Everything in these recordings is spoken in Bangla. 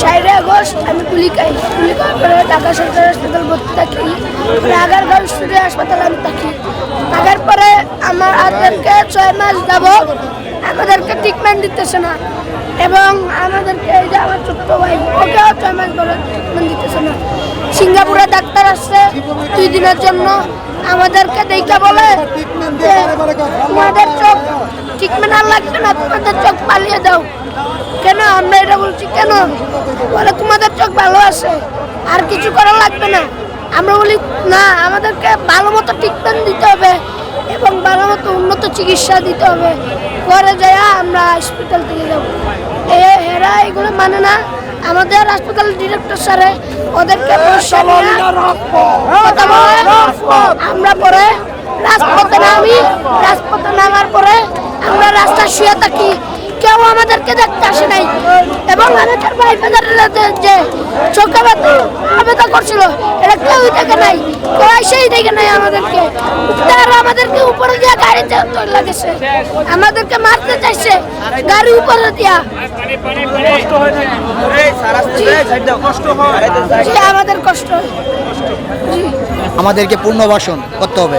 চারই আগস্ট আমি কুলি খাই। কুলি খাওয়ার পরে ঢাকা সরকারি হাসপাতাল ভর্তি থাকি। আগের আগারগাঁও স্টুডিও হাসপাতালে আমি থাকি। থাকার পরে আমার আমাদেরকে ছয় মাস যাব আমাদেরকে ট্রিটমেন্ট দিতেছে না। এবং আমাদেরকে এই যে আমার ছোট্ট ভাই, ওকেও ছয় মাস বলে ট্রিটমেন্ট দিতেছে না। সিঙ্গাপুরে ডাক্তার আসছে দুই দিনের জন্য। আমাদেরকে দেখে বলে তোমাদের চোখ ট্রিটমেন্ট আর লাগবে না, তোমাদের চোখ পালিয়ে দাও কেন? আমরা এটা বলছি, কেন? বলে, তোমাদের চোখ ভালো আছে, আর কিছু করা লাগবে না। আমরা বলি, না, আমাদেরকে ভালো মতো ট্রিটমেন্ট দিতে হবে এবং ভালো মতো উন্নত চিকিৎসা দিতে হবে। পরে যায় আমরা হসপিটাল থেকে যাব। এরা এগুলো মানে না আমাদের হাসপাতাল ডিরেক্টর স্যারে ওদেরকে আমরা পরে রাজপথে নামি রাজপথে নামার পরে আমরা রাস্তায় শুয়ে থাকি। কেউ আমাদেরকে দেখতে আসে নাই। এবং আমাদের ভাই ফেদারের যে চোখে ব্যথা করছিল এটা কেউই দেখে নাই। কেউ এসেই দেখে নাই আমাদেরকে? তারা আমাদেরকে উপরে লাগেছে আমাদেরকে মারতে চাইছে। গাড়ি উপরে দিয়া। আমাদের কষ্ট। আমাদেরকে পুনর্বাসন করতে হবে।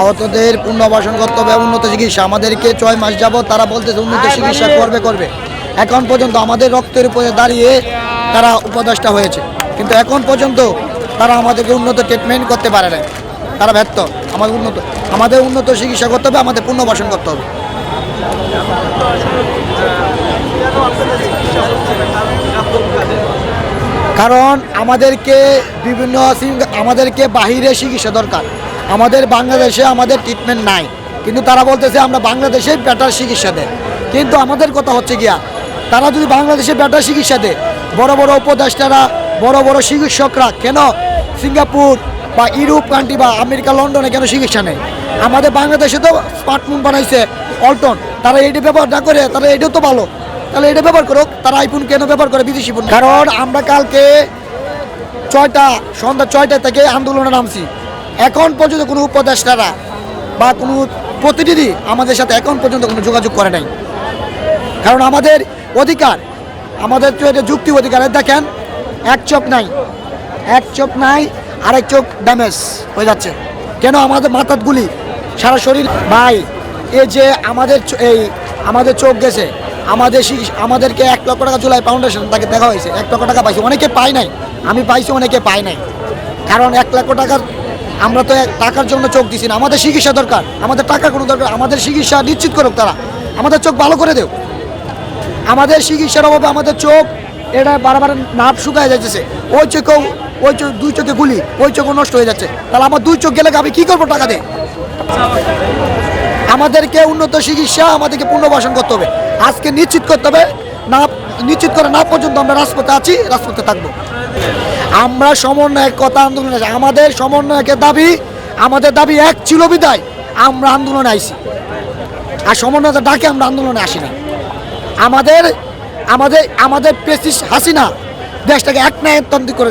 আহতদের পুনর্বাসন করতে হবে উন্নত চিকিৎসা। আমাদেরকে ছয় মাস যাব তারা বলতেছে উন্নত চিকিৎসা করবে করবে। এখন পর্যন্ত আমাদের রক্তের উপরে দাঁড়িয়ে তারা উপদেষ্টা হয়েছে। কিন্তু এখন পর্যন্ত তারা আমাদেরকে উন্নত ট্রিটমেন্ট করতে পারে না তারা ব্যর্থ। আমাদের উন্নত আমাদের উন্নত চিকিৎসা করতে হবে, আমাদের পুনর্বাসন করতে হবে। কারণ আমাদেরকে বিভিন্ন আমাদেরকে বাহিরে চিকিৎসা দরকার। আমাদের বাংলাদেশে আমাদের ট্রিটমেন্ট নাই। কিন্তু তারা বলতেছে, আমরা বাংলাদেশে বেটার চিকিৎসা দেয় কিন্তু আমাদের কথা হচ্ছে গিয়া, তারা যদি বাংলাদেশে বেটার চিকিৎসা দেয়, বড় বড় উপদেষ্টারা, বড় বড় চিকিৎসকরা, কেন? সিঙ্গাপুর বা ইউরোপ কান্ট্রি বা আমেরিকা, লন্ডনে কেন চিকিৎসা নেই? আমাদের বাংলাদেশে তো স্মার্টফোন বানাইছে অল্টন তারা এইটা ব্যবহার না করে, তারা এটাও তো ভালো। তাহলে এটা ব্যবহার করুক, তারা আইফোন কেন ব্যবহার করে বিদেশি ফোন? কারণ আমরা কালকে ছয়টা, সন্ধ্যা ছয়টা থেকে আন্দোলনে নামছি। এখন পর্যন্ত কোনো উপদেষ্টারা বা কোনো প্রতিনিধি আমাদের সাথে এখন পর্যন্ত কোনো যোগাযোগ করে নাই। কারণ আমাদের অধিকার, আমাদের তো এটা যুক্তি অধিকার দেখেন, এক চোখ নাই, এক চোখ নাই আরেক চোখ ড্যামেজ হয়ে যাচ্ছে। কেন আমাদের মাথার গুলি? সারা শরীর ভাই এই যে আমাদের এই আমাদের চোখ গেছে, আমাদের আমাদেরকে এক লক্ষ টাকা জুলাই ফাউন্ডেশন তাকে দেখা হয়েছে, এক লক্ষ টাকা পাইছে। অনেকে পায় নাই। আমি পাইছি, অনেকে পায় নাই। কারণ এক লক্ষ টাকার আমরা তো টাকার জন্য চোখ দিছি না। আমাদের চিকিৎসা দরকার। আমাদের টাকার কোনো দরকার আমাদের চিকিৎসা নিশ্চিত করুক তারা। আমাদের চোখ ভালো করে দেও। আমাদের চিকিৎসার অভাবে আমাদের চোখ এটা বারবার নাপ শুকায় যাচ্ছে ওই চোখেও ওই চোখ দুই চোখে গুলি, ওই চোখও নষ্ট হয়ে যাচ্ছে। তাহলে আমার দুই চোখ গেলে আমি কী করব টাকা দিয়ে? আমাদেরকে উন্নত চিকিৎসা, আমাদেরকে পুনর্বাসন করতে হবে। আজকে নিশ্চিত করতে হবে, না, নিশ্চিত করে না পর্যন্ত আমরা রাজপথে আছি, রাজপথে থাকব। আমরা সমন্বয়ের কথা আন্দোলনে আছি। আমাদের সমন্বয়কের দাবি, আমাদের দাবি এক ছিল বিদায়, আমরা আন্দোলনে আইছি। আর সমন্বয়তা ডাকে আমরা আন্দোলনে আসি না। আমাদের আমাদের আমাদের পেশিস হাসিনা দেশটাকে এক ন্যায়তন্ত্র করে।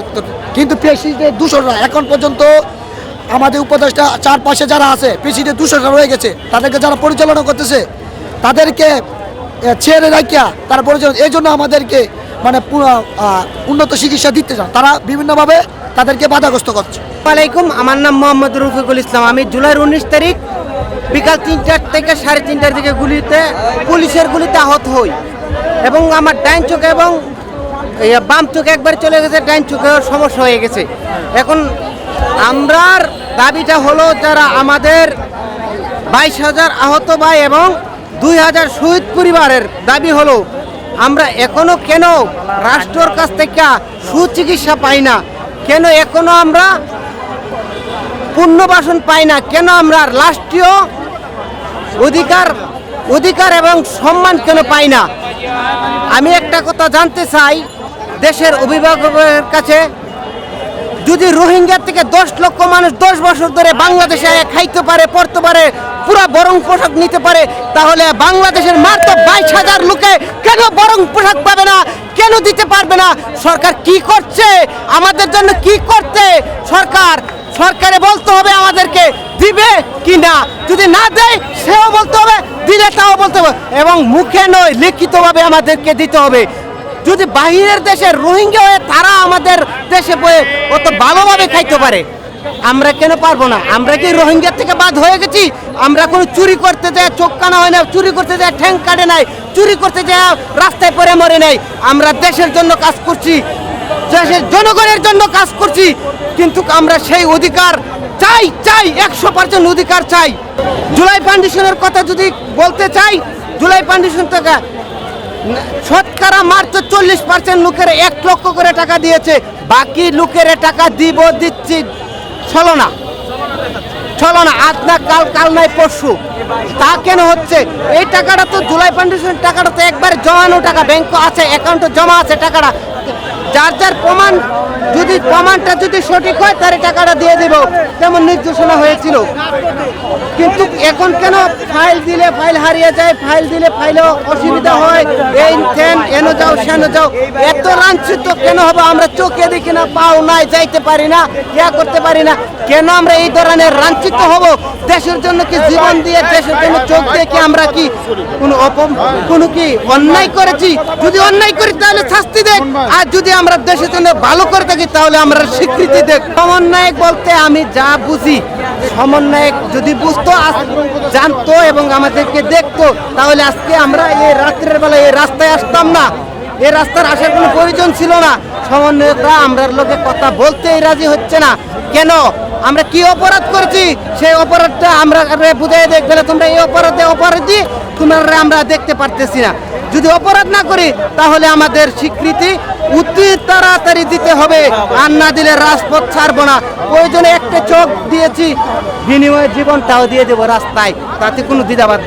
কিন্তু পেশিদের দূষণরা এখন পর্যন্ত আমাদের উপদেশটা চারপাশে যারা আছে পেশিদের দূষণরা রয়ে গেছে, তাদেরকে যারা পরিচালনা করতেছে, তাদেরকে ছেড়ে রাখিয়া তারা পরিচালনা এই জন্য আমাদেরকে মানে উন্নত চিকিৎসা দিতে চান। তারা বিভিন্নভাবে তাদেরকে বাধাগ্রস্ত করছে। আলাইকুম আমার নাম মোহাম্মদ রফিকুল ইসলাম। আমি জুলাইয়ের উনিশ তারিখ বিকাল তিনটার থেকে সাড়ে তিনটার দিকে গুলিতে, পুলিশের গুলিতে আহত হই। এবং আমার ডাইন চোখে এবং বাম চোখে একবার চলে গেছে, ডাইন চোখে সমস্যা হয়ে গেছে। এখন আমরার দাবিটা হলো যারা আমাদের বাইশ হাজার আহত ভাই এবং দুই হাজার শহীদ পরিবারের দাবি হলো, আমরা এখনও কেন রাষ্ট্রের কাছ থেকে সুচিকিৎসা পাই না? কেন এখনও আমরা পুণ্যবাসন পাই না? কেন আমরা রাষ্ট্রীয় অধিকার অধিকার এবং সম্মান কেন পাই না? আমি একটা কথা জানতে চাই দেশের অভিভাবকের কাছে যদি রোহিঙ্গা থেকে দশ লক্ষ মানুষ দশ বছর ধরে বাংলাদেশে খাইতে পারে, পড়তে পারে, পুরো বরং পোশাক নিতে পারে, তাহলে বাংলাদেশের মাত্র বাইশ হাজার লোকে কেন বরং পোশাক পাবে না, কেন দিতে পারবে না? সরকার কি করছে? আমাদের জন্য কি করতে? সরকার, সরকারে বলতে হবে আমাদেরকে, দিবে কি না? যদি না দেয়, সেও বলতে হবে, দিলে তাও বলতে হবে, এবং মুখে নয়, লিখিতভাবে আমাদেরকে দিতে হবে। যদি বাহিরের দেশের রোহিঙ্গা হয়ে তারা আমাদের দেশে বয়ে অত ভালোভাবে খাইতে পারে, আমরা কেন পারব না? আমরা কি রোহিঙ্গার থেকে বাদ হয়ে গেছি? আমরা কোনো চুরি করতে যায় চোখ কানা হয় না, চুরি করতে যায় ঠ্যাং কাটে নাই, চুরি করতে যায় রাস্তায় পরে মরে নাই। আমরা দেশের জন্য কাজ করছি, দেশের জনগণের জন্য কাজ করছি, কিন্তু আমরা সেই অধিকার চাই চাই, একশো পার্সেন্ট অধিকার চাই। জুলাই ফাউন্ডেশনের কথা যদি বলতে চাই, জুলাই ফাউন্ডেশন থেকে শতকরা মাত্র চল্লিশ পার্সেন্ট লোকের এক লক্ষ করে টাকা দিয়েছে। বাকি লোকের টাকা দিব, দিচ্ছি। চলো না। চলো না, আজ না কাল কাল নাই, পরশু। তা কেন হচ্ছে? এই টাকাটা তো জুলাই ফাউন্ডেশনের টাকাটা তো একবারে জমানো টাকা। ব্যাংক আছে অ্যাকাউন্টে জমা আছে টাকাটা। যার যার প্রমাণ যদি প্রমাণটা যদি সঠিক হয় তার টাকাটা দিয়ে দেব। তেমন নির্দেশনা হয়েছিল। কিন্তু এখন কেন ফাইল দিলে ফাইল হারিয়ে যায়, ফাইল দিলে ফাইলও অসুবিধা হয়? এই ফ্যান এনো যাও, সেনো যাও। এত লাঞ্ছিত কেন হবে? আমরা চোখে দেখি না, পাও নাই, যাইতে পারি না, ইয়া করতে পারি না। কেন আমরা এই ধরনের লাঞ্ছিত হব? দেশের জন্য কি জীবন দিয়ে, দেশের জন্য চোখ দিয়ে কি আমরা কি কোনো অপম, কোনো কি অন্যায় করেছি? যদি অন্যায় করি, তাহলে শাস্তি দেখ আর যদি আমরা দেশের জন্য ভালো করে থাকি তাহলে আমরা স্বীকৃতি দেখ সমন্বয়ক বলতে আমি যা বুঝি, সমন্বয়ক যদি বুঝতো জানতো এবং আমাদেরকে দেখতো, তাহলে আজকে আমরা এই রাত্রের বেলা এই রাস্তায় আসতাম না। এই রাস্তার আসার কোনো প্রয়োজন ছিল না। সমন্বয়করা আমরা লোকে কথা বলতেই রাজি হচ্ছে না। কেন? আমরা কি অপরাধ করেছি? সেই অপরাধটা আমরা বুঝাই দেখবে তোমরা এই অপরাধে অপরাধী, তোমরা আমরা দেখতে পারতেছি না। যদি অপরাধ না করি, তাহলে আমাদের স্বীকৃতি অতি তাড়াতাড়ি দিতে হবে। আর না দিলে রাজপথ ছাড়বো না। জন্য একটা চোখ দিয়েছি, বিনিময়ে জীবনটাও দিয়ে দেবো রাস্তায়। তাতে কোনো দ্বিধাবাদ